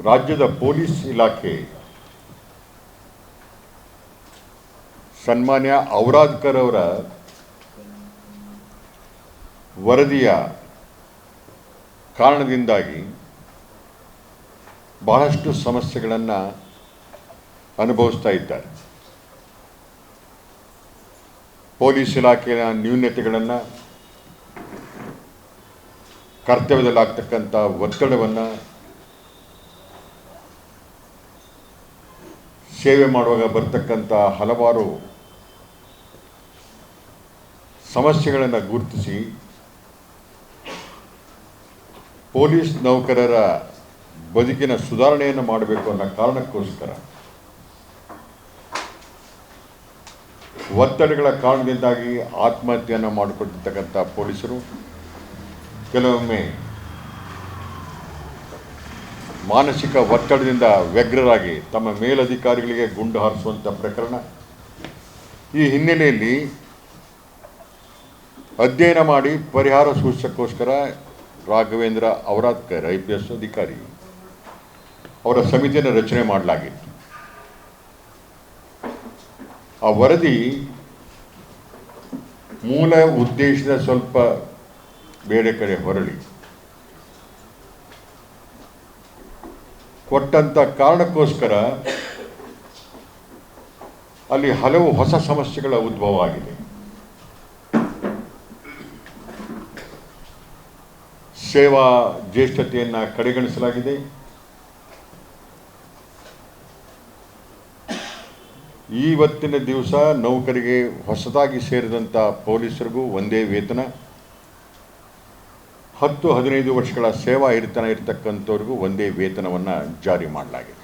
ರಾಜ್ಯದ ಪೊಲೀಸ್ ಇಲಾಖೆ ಸನ್ಮಾನ್ಯ ಔರಾದ್ಕರ್ ಅವರ ವರದಿಯ ಕಾರಣದಿಂದಾಗಿ ಬಹಳಷ್ಟು ಸಮಸ್ಯೆಗಳನ್ನು ಅನುಭವಿಸ್ತಾ ಇದ್ದಾರೆ. ಪೊಲೀಸ್ ಇಲಾಖೆಯ ನ್ಯೂನ್ಯತೆಗಳನ್ನು ಕರ್ತವ್ಯದಲ್ಲಾಗ್ತಕ್ಕಂಥ ಒತ್ತಡವನ್ನು ಸೇವೆ ಮಾಡುವಾಗ ಬರ್ತಕ್ಕಂಥ ಹಲವಾರು ಸಮಸ್ಯೆಗಳನ್ನು ಗುರುತಿಸಿ ಪೊಲೀಸ್ ನೌಕರರ ಬದುಕಿನ ಸುಧಾರಣೆಯನ್ನು ಮಾಡಬೇಕು ಅನ್ನೋ ಕಾರಣಕ್ಕೋಸ್ಕರ ಒತ್ತಡಗಳ ಕಾರಣದಿಂದಾಗಿ ಆತ್ಮಹತ್ಯೆಯನ್ನು ಮಾಡಿಕೊಟ್ಟಿರ್ತಕ್ಕಂಥ ಪೊಲೀಸರು. ಕೆಲವೊಮ್ಮೆ ಮಾನಸಿಕ ಒತ್ತಡದಿಂದ ವ್ಯಗ್ರರಾಗಿ ತಮ್ಮ ಮೇಲಧಿಕಾರಿಗಳಿಗೆ ಗುಂಡು ಹಾರಿಸುವಂಥ ಪ್ರಕರಣ. ಈ ಹಿನ್ನೆಲೆಯಲ್ಲಿ ಅಧ್ಯಯನ ಮಾಡಿ ಪರಿಹಾರ ಸೂಚಕ್ಕೋಸ್ಕರ Raghavendra Auradkar, I P S ಅಧಿಕಾರಿ, ಅವರ ಸಮಿತಿಯನ್ನು ರಚನೆ ಮಾಡಲಾಗಿತ್ತು. ಆ ವರದಿ ಮೂಲ ಉದ್ದೇಶದ ಸ್ವಲ್ಪ ಬೇರೆ ಕಡೆ ಹೊರಳಿ. ಕೊಟ್ಟಂತ ಕಾರಣಕ್ಕೋಸ್ಕರ ಅಲ್ಲಿ ಹಲವು ಹೊಸ ಸಮಸ್ಯೆಗಳ ಉದ್ಭವ ಆಗಿದೆ. ಸೇವಾ ಜ್ಯೇಷ್ಠತೆಯನ್ನು ಕಡೆಗಣಿಸಲಾಗಿದೆ. ಇವತ್ತಿನ ದಿವಸ ನೌಕರಿಗೆ ಹೊಸದಾಗಿ ಸೇರಿದಂಥ ಪೊಲೀಸರಿಗೂ ಒಂದೇ ವೇತನ. ಹತ್ತು, ಹದಿನೈದು ವರ್ಷಗಳ ಸೇವಾ ಹಿರಿತನ ಇರತಕ್ಕಂಥವ್ರಿಗೂ ಒಂದೇ ವೇತನವನ್ನು ಜಾರಿ ಮಾಡಲಾಗಿದೆ.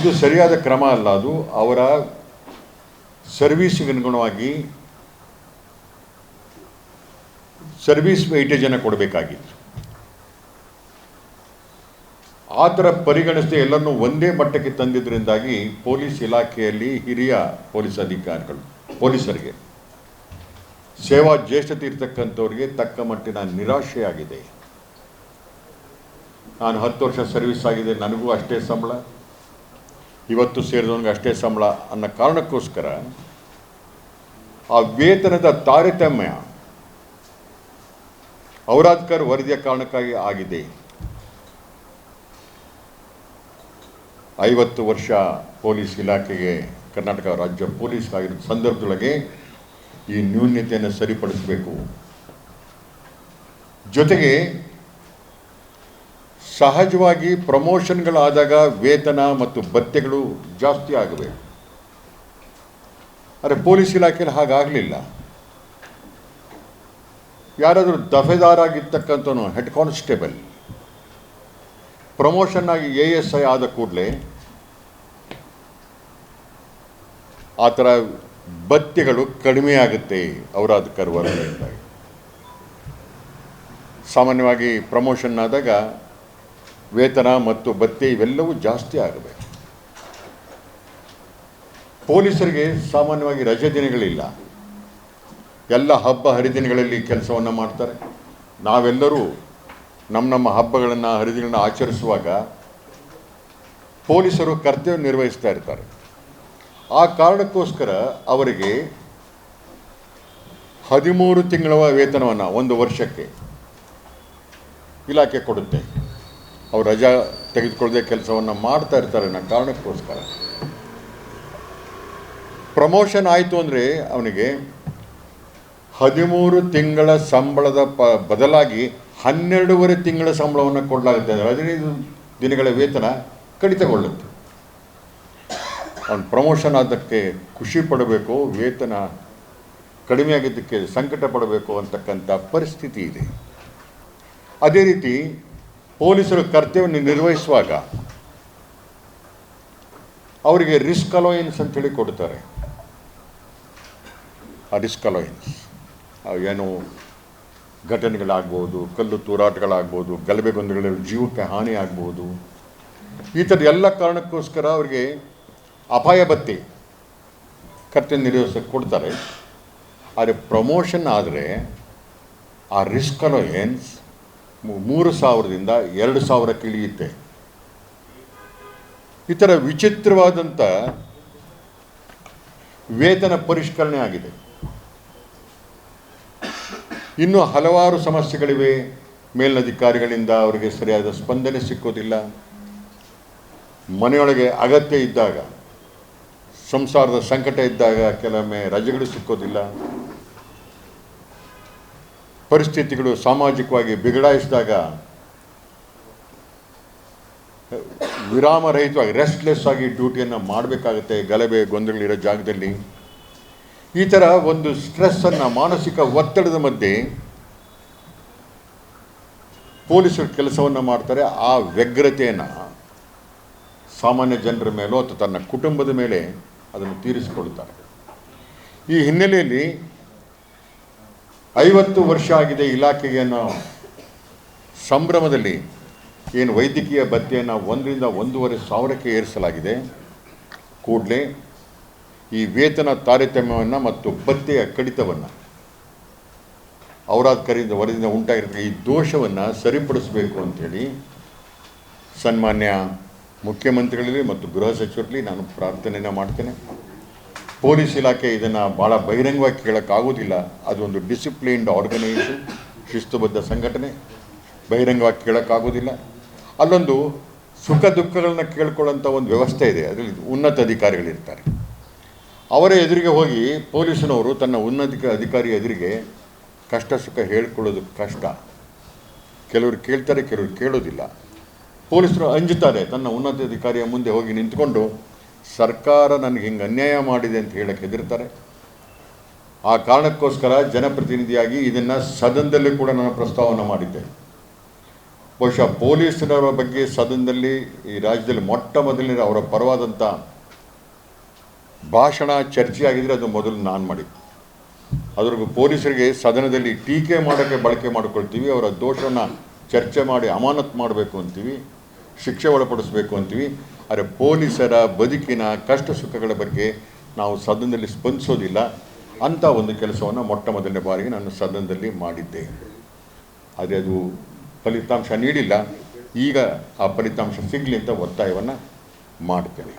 ಇದು ಸರಿಯಾದ ಕ್ರಮ ಅಲ್ಲ ಅದು. ಅವರ ಸರ್ವೀಸಿಗೆ ಅನುಗುಣವಾಗಿ ಸರ್ವೀಸ್ ವೈಟೇಜನ್ನು ಕೊಡಬೇಕಾಗಿತ್ತು. ಆ ಥರ ಪರಿಗಣಿಸದೆ ಎಲ್ಲರನ್ನೂ ಒಂದೇ ಮಟ್ಟಕ್ಕೆ ತಂದಿದ್ದರಿಂದಾಗಿ ಪೊಲೀಸ್ ಇಲಾಖೆಯಲ್ಲಿ ಹಿರಿಯ ಪೊಲೀಸ್ ಅಧಿಕಾರಿಗಳು, ಪೊಲೀಸರಿಗೆ ಸೇವಾ ಜ್ಯೇಷ್ಠತೆ ಇರ್ತಕ್ಕಂಥವ್ರಿಗೆ ತಕ್ಕ ಮಟ್ಟಿನ ನಿರಾಶೆಯಾಗಿದೆ. ನಾನು ಹತ್ತು ವರ್ಷ ಸರ್ವಿಸ್ ಆಗಿದೆ, ನನಗೂ ಅಷ್ಟೇ ಸಂಬಳ. ಇವತ್ತು ಸೇರಿದವನಿಗೆ ಅಷ್ಟೇ ಸಂಬಳ ಅನ್ನೋ ಕಾರಣಕ್ಕೋಸ್ಕರ ಆ ವೇತನದ ತಾರತಮ್ಯ ಔರಾದ್ಕರ್ ವರದಿಯ ಕಾರಣಕ್ಕಾಗಿ ಆಗಿದೆ. ಐವತ್ತು ವರ್ಷ ಪೊಲೀಸ್ ಇಲಾಖೆಗೆ ಕರ್ನಾಟಕ ರಾಜ್ಯ ಪೊಲೀಸ್ ಆಗಿರೋ ಸಂದರ್ಭದೊಳಗೆ ಈ ನ್ಯೂನ್ಯತೆಯನ್ನು ಸರಿಪಡಿಸಬೇಕು. ಜೊತೆಗೆ ಸಹಜವಾಗಿ ಪ್ರಮೋಷನ್ಗಳಾದಾಗ ವೇತನ ಮತ್ತು ಭತ್ಯೆಗಳು ಜಾಸ್ತಿ ಆಗಬೇಕು. ಆದರೆ ಪೊಲೀಸ್ ಇಲಾಖೆಯಲ್ಲಿ ಹಾಗಾಗಲಿಲ್ಲ. ಯಾರಾದರೂ ದಫೆದಾರಾಗಿರ್ತಕ್ಕಂಥ ಹೆಡ್ ಕಾನ್ಸ್ಟೇಬಲ್, ಪ್ರಮೋಷನ್ ಆಗಿ ಎ ಎಸ್ ಐ ಆದ ಕೂಡಲೇ ಆ ಥರ ಭತ್ಯೆಗಳು ಕಡಿಮೆ ಆಗುತ್ತೆ ಅವರಾದ ವರದಿಯಿಂದಾಗಿ ಸಾಮಾನ್ಯವಾಗಿ ಪ್ರಮೋಷನ್ ಆದಾಗ ವೇತನ ಮತ್ತು ಭತ್ಯೆ ಇವೆಲ್ಲವೂ ಜಾಸ್ತಿ ಆಗಬೇಕು. ಪೊಲೀಸರಿಗೆ ಸಾಮಾನ್ಯವಾಗಿ ರಜೆ ದಿನಗಳಿಲ್ಲ. ಎಲ್ಲ ಹಬ್ಬ ಹರಿದಿನಗಳಲ್ಲಿ ಕೆಲಸವನ್ನು ಮಾಡ್ತಾರೆ. ನಾವೆಲ್ಲರೂ ನಮ್ಮ ನಮ್ಮ ಹಬ್ಬಗಳನ್ನು, ಹರಿದಿನಗಳನ್ನು ಆಚರಿಸುವಾಗ ಪೊಲೀಸರು ಕರ್ತವ್ಯ ನಿರ್ವಹಿಸ್ತಾ ಇರ್ತಾರೆ. ಆ ಕಾರಣಕ್ಕೋಸ್ಕರ ಅವರಿಗೆ ಹದಿಮೂರು ತಿಂಗಳ ವೇತನವನ್ನು ಒಂದು ವರ್ಷಕ್ಕೆ ಇಲಾಖೆ ಕೊಡುತ್ತೆ. ಅವ್ರು ರಜಾ ತೆಗೆದುಕೊಳ್ಳದೆ ಕೆಲಸವನ್ನು ಮಾಡ್ತಾ ಇರ್ತಾರೆ ಅನ್ನೋ ಕಾರಣಕ್ಕೋಸ್ಕರ. ಪ್ರಮೋಷನ್ ಆಯಿತು ಅಂದರೆ ಅವನಿಗೆ ಹದಿಮೂರು ತಿಂಗಳ ಸಂಬಳದ ಪ ಬದಲಾಗಿ ಹನ್ನೆರಡೂವರೆ ತಿಂಗಳ ಸಂಬಳವನ್ನು ಕೊಡಲಾಗುತ್ತೆ. ಹದಿನೈದು ದಿನಗಳ ವೇತನ ಕಡಿತಗೊಳ್ಳುತ್ತೆ. ಅವನು ಪ್ರಮೋಷನ್ ಆದಕ್ಕೆ ಖುಷಿ ಪಡಬೇಕು, ವೇತನ ಕಡಿಮೆ ಆಗಿದ್ದಕ್ಕೆ ಸಂಕಟ ಪಡಬೇಕು ಅಂತಕ್ಕಂಥ ಪರಿಸ್ಥಿತಿ ಇದೆ. ಅದೇ ರೀತಿ ಪೊಲೀಸರು ಕರ್ತವ್ಯವನ್ನು ನಿರ್ವಹಿಸುವಾಗ ಅವರಿಗೆ ರಿಸ್ಕ್ ಅಲೋಯನ್ಸ್ ಅಂತೇಳಿ ಕೊಡ್ತಾರೆ. ಆ ರಿಸ್ಕ್ ಅಲೋಯನ್ಸ್ ಏನು ಘಟನೆಗಳಾಗ್ಬೋದು, ಕಲ್ಲು ತೂರಾಟಗಳಾಗ್ಬೋದು ಗಲಭೆ ಜೀವಕ್ಕೆ ಹಾನಿ ಆಗ್ಬೋದು ಈ ಥರದ ಎಲ್ಲ ಕಾರಣಕ್ಕೋಸ್ಕರ ಅವರಿಗೆ ಅಪಾಯ ಬತ್ತಿ ಕರ್ತವ್ಯ ನಿರ್ವಹಿಸೋಕ್ಕೆ ಕೊಡ್ತಾರೆ. ಆದರೆ ಪ್ರಮೋಷನ್ ಆದರೆ ಆ ರಿಸ್ಕ್ ಅನ್ನೋ ಏನ್ಸ್ ಮೂರು ಸಾವಿರದಿಂದ ಎರಡು ಸಾವಿರಕ್ಕೆ ಇಳಿಯುತ್ತೆ. ಈ ಥರ ವಿಚಿತ್ರವಾದಂಥ ವೇತನ ಪರಿಷ್ಕರಣೆ ಆಗಿದೆ. ಇನ್ನು ಹಲವಾರು ಸಮಸ್ಯೆಗಳಿವೆ. ಮೇಲಧಿಕಾರಿಗಳಿಂದ ಅವರಿಗೆ ಸರಿಯಾದ ಸ್ಪಂದನೆ ಸಿಕ್ಕೋದಿಲ್ಲ. ಮನೆಯೊಳಗೆ ಅಗತ್ಯ ಇದ್ದಾಗ ಸಂಸಾರದ ಸಂಕಟ ಇದ್ದಾಗ ಕೆಲವೊಮ್ಮೆ ರಜೆಗಳು ಸಿಕ್ಕೋದಿಲ್ಲ. ಪರಿಸ್ಥಿತಿಗಳು ಸಾಮಾಜಿಕವಾಗಿ ಬಿಗಡಾಯಿಸಿದಾಗ ವಿರಾಮರಹಿತವಾಗಿ ರೆಸ್ಟ್ಲೆಸ್ ಆಗಿ ಡ್ಯೂಟಿಯನ್ನು ಮಾಡಬೇಕಾಗುತ್ತೆ, ಗಲಭೆ ಗೊಂದಲಗಳಿರೋ ಜಾಗದಲ್ಲಿ. ಈ ಥರ ಒಂದು ಸ್ಟ್ರೆಸ್ಸನ್ನು ಮಾನಸಿಕ ಒತ್ತಡದ ಮಧ್ಯೆ ಪೊಲೀಸರು ಕೆಲಸವನ್ನು ಮಾಡ್ತಾರೆ. ಆ ವ್ಯಗ್ರತೆಯನ್ನು ಸಾಮಾನ್ಯ ಜನರ ಮೇಲೋ ಅಥವಾ ತನ್ನ ಕುಟುಂಬದ ಮೇಲೆ ಅದನ್ನು ತೀರಿಸಿಕೊಳ್ಳುತ್ತಾರೆ ಈ ಹಿನ್ನೆಲೆಯಲ್ಲಿ ಐವತ್ತು ವರ್ಷ ಆಗಿದೆ ಇಲಾಖೆಗೆ ಅನ್ನೋ ಸಂಭ್ರಮದಲ್ಲಿ ಏನು ವೈದ್ಯಕೀಯ ಭತ್ಯೆಯನ್ನು ಒಂದರಿಂದ ಒಂದೂವರೆ ಸಾವಿರಕ್ಕೆ ಏರಿಸಲಾಗಿದೆ. ಕೂಡಲೇ ಈ ವೇತನ ತಾರತಮ್ಯವನ್ನು ಮತ್ತು ಭತ್ಯೆಯ ಕಡಿತವನ್ನು, ಔರಾದ್ಕರಿಂದ ವರದಿಯಿಂದ ಉಂಟಾಗಿರೋ ಈ ದೋಷವನ್ನು ಸರಿಪಡಿಸಬೇಕು ಅಂಥೇಳಿ ಸನ್ಮಾನ್ಯ ಮುಖ್ಯಮಂತ್ರಿಗಳಲ್ಲಿ ಮತ್ತು ಗೃಹ ಸಚಿವರಲ್ಲಿ ನಾನು ಪ್ರಾರ್ಥನೆಯನ್ನು ಮಾಡ್ತೇನೆ. ಪೊಲೀಸ್ ಇಲಾಖೆ ಇದನ್ನು ಭಾಳ ಬಹಿರಂಗವಾಗಿ ಕೇಳೋಕ್ಕಾಗೋದಿಲ್ಲ ಅದೊಂದು ಡಿಸಿಪ್ಲಿನ್ಡ್ ಆರ್ಗನೈಸೇಷನ್ ಶಿಸ್ತುಬದ್ಧ ಸಂಘಟನೆ. ಬಹಿರಂಗವಾಗಿ ಕೇಳೋಕ್ಕಾಗೋದಿಲ್ಲ ಅಲ್ಲೊಂದು ಸುಖ ದುಃಖಗಳನ್ನ ಕೇಳ್ಕೊಳ್ಳೋಂಥ ಒಂದು ವ್ಯವಸ್ಥೆ ಇದೆ. ಅದರಲ್ಲಿ ಉನ್ನತ ಅಧಿಕಾರಿಗಳಿರ್ತಾರೆ. ಅವರ ಎದುರಿಗೆ ಹೋಗಿ ಪೊಲೀಸನವರು ತನ್ನ ಉನ್ನತ ಅಧಿಕಾರಿ ಎದುರಿಗೆ ಕಷ್ಟ ಸುಖ ಹೇಳ್ಕೊಳ್ಳೋದು ಕಷ್ಟ. ಕೆಲವರು ಕೇಳ್ತಾರೆ, ಕೆಲವರು ಕೇಳೋದಿಲ್ಲ. ಪೊಲೀಸರು ಅಂಜುತ್ತಾರೆ, ತನ್ನ ಉನ್ನತ ಅಧಿಕಾರಿಯ ಮುಂದೆ ಹೋಗಿ ನಿಂತ್ಕೊಂಡು, ಸರ್ಕಾರ ನನಗೆ ಹಿಂಗೆ ಅನ್ಯಾಯ ಮಾಡಿದೆ ಅಂತ ಹೇಳಕ್ಕೆ ಹೆದರ್ತಾರೆ. ಆ ಕಾರಣಕ್ಕೋಸ್ಕರ ಜನಪ್ರತಿನಿಧಿಯಾಗಿ ಇದನ್ನು ಸದನದಲ್ಲಿ ಕೂಡ ನಾನು ಪ್ರಸ್ತಾವನೆ ಮಾಡಿದ್ದೆ. ಬಹುಶಃ ಪೊಲೀಸರ ಬಗ್ಗೆ ಸದನದಲ್ಲಿ, ಈ ರಾಜ್ಯದಲ್ಲಿ ಮೊಟ್ಟ ಮೊದಲಿನ ಅವರ ಪರವಾದಂಥ ಭಾಷಣ ಚರ್ಚೆ ಆಗಿದ್ರೆ ಅದು ಮೊದಲು ನಾನು ಮಾಡಿದ್ದೆ. ಅದ್ರಿಗೂ ಪೊಲೀಸರಿಗೆ ಸದನದಲ್ಲಿ ಟೀಕೆ ಮಾಡೋಕ್ಕೆ ಬಳಕೆ ಮಾಡಿಕೊಳ್ತೀವಿ, ಅವರ ದೋಷನ ಚರ್ಚೆ ಮಾಡಿ ಅಮಾನತ್ ಮಾಡಬೇಕು ಅಂತೀವಿ. ಶಿಕ್ಷೆ ಒಳಪಡಿಸಬೇಕು ಅಂತೀವಿ. ಆದರೆ ಪೊಲೀಸರ ಬದುಕಿನ ಕಷ್ಟ ಸುಖಗಳ ಬಗ್ಗೆ ನಾವು ಸದನದಲ್ಲಿ ಸ್ಪಂದಿಸೋದಿಲ್ಲ. ಅಂಥ ಒಂದು ಕೆಲಸವನ್ನು ಮೊಟ್ಟ ಮೊದಲನೇ ಬಾರಿಗೆ ನಾನು ಸದನದಲ್ಲಿ ಮಾಡಿದ್ದೆ ಆದರೆ ಅದು ಫಲಿತಾಂಶ ನೀಡಿಲ್ಲ. ಈಗ ಆ ಫಲಿತಾಂಶ ಸಿಗಲಿ ಅಂತ ಒತ್ತಾಯವನ್ನು ಮಾಡ್ತೇನೆ.